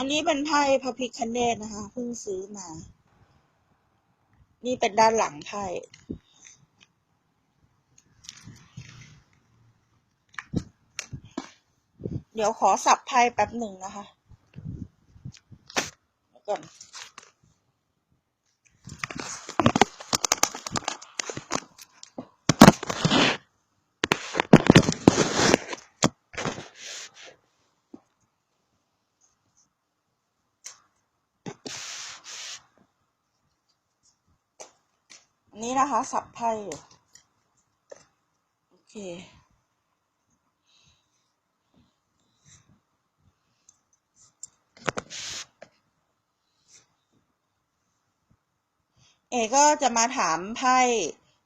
อันนี้เป็นไพ่พระพิคเนตนะคะเพิ่งซื้อมา นี่เป็นด้านหลังไพ่เดี๋ยวขอสับไพ่แป๊บหนึ่งนะคะก่อน นี้นะคะ สับไพ่อยู่โอเค เอก็จะมาถามไพ่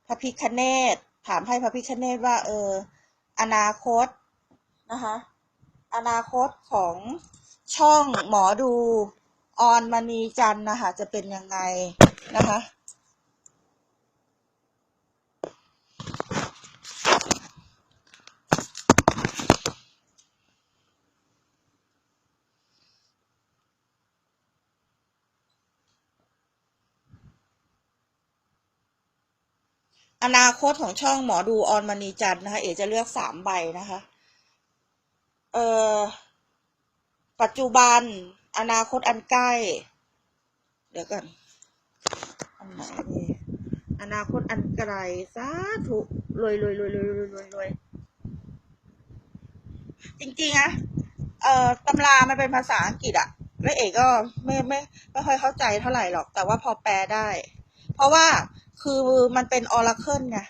พระพิคเนตถามไพ่พระพิคเนตว่า เออ อนาคตนะคะ อนาคตของช่องหมอดูออนมณีจันนะคะ จะเป็นยังไงนะคะ อนาคตของช่องหมอดูออนมณีจันนะคะ เอจะเลือกสามใบนะคะ เอ่อ ปัจจุบัน อนาคตอันใกล้ เดี๋ยวก่อนอันไหนดีอนาคตอันไกลสาธุรวยรวยรวยรวยรวยรวยรวยจริงๆอะเอ่อตำรามันเป็นภาษาอังกฤษอะแล้วเอกก็ไม่ไม่ไม่ค่อยเข้าใจเท่าไหร่หรอก แต่ว่าพอแปลได้ ราะว่าคือมันเป็นออราเคิลไง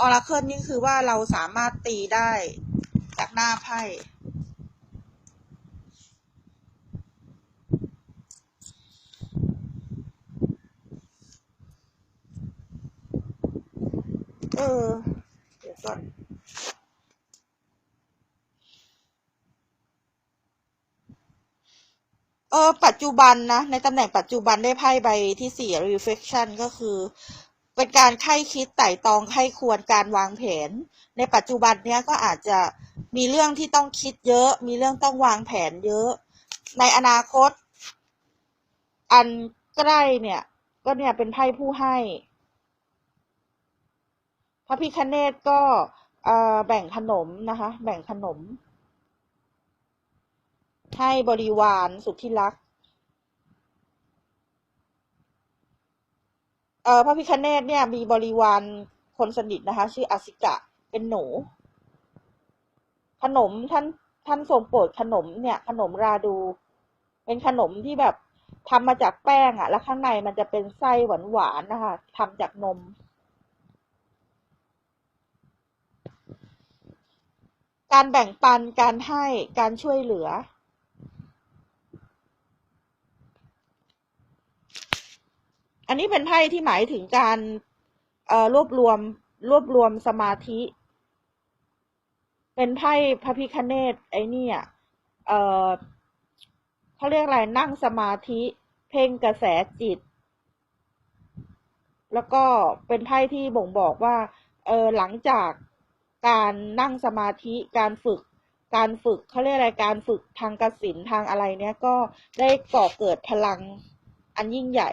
ออราเคิลนี่คือว่าเราสามารถตีได้จากหน้าไพ่เออเดี๋ยวก่อน เออปัจจุบันนะ ในตำแหน่งปัจจุบันได้ไพ่ใบที่สี่ reflection ก็คือ เป็นการไข้คิดไต่ตองไข้ควรการวางแผน ในปัจจุบันเนี้ยก็อาจจะมีเรื่องที่ต้องคิดเยอะ มีเรื่องต้องวางแผนเยอะ ในอนาคต อันใกล้เนี่ย ก็เนี่ยเป็นไพ่ผู้ให้ พระพิคเนตก็แบ่งขนมนะคะ แบ่งขนม ให้บริวารสุดที่รัก เอ่อพระพิคเนตเนี่ยมีบริวารคนสนิทนะคะ ชื่ออาสิกะเป็นหนู ขนมท่านท่านทรงโปรดขนมเนี่ย ขนมราดู เป็นขนมที่แบบทำมาจากแป้งอะแล้วข้างในมันจะเป็นไส้หวานหวานๆนะคะทำจากนม การแบ่งปันการให้การช่วยเหลือ อันนี้เป็นไพ่ที่หมายถึงการรวบรวมรวบรวมสมาธิ เป็นไพ่พระพิคเนตไอ้เนี่ยเอ่อเขาเรียกอะไรนั่งสมาธิ เพ่งกระแสจิต แล้วก็เป็นไพ่ที่บ่งบอกว่า เออหลังจากการนั่งสมาธิการฝึกการฝึกเขาเรียกอะไรการฝึกทางกสินทางอะไรเนี้ยก็ได้ก่อเกิดพลังอันยิ่งใหญ่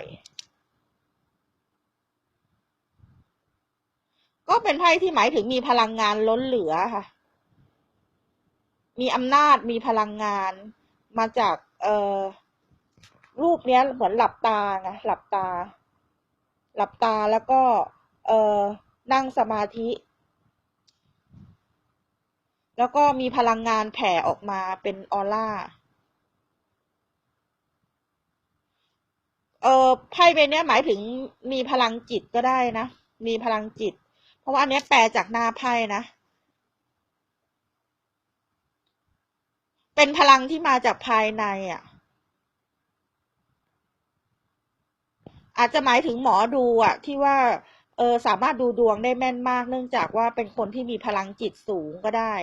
ก็ เป็นไพ่ที่หมายถึงมีพลังงานล้นเหลือค่ะ มีอำนาจมีพลังงานมาจาก เอ่อ รูปเนี้ยเหมือนหลับตาไงหลับตา หลับตาแล้วก็ เอ่อ นั่งสมาธิ แล้วก็มีพลังงานแผ่ออกมาเป็นออร่าเออไพ่ใบนี้หมายถึงมีพลังจิตก็ได้นะ มีพลังจิต ราะว่าอันนี้แปลจากหน้าไพ่นะ เป็นพลังที่มาจากภายในอะ อาจจะหมายถึงหมอดูอะ ที่ว่า เออสามารถดูดวงได้แม่นมาก เนื่องจากว่าเป็นคนที่มีพลังจิตสูงก็ได้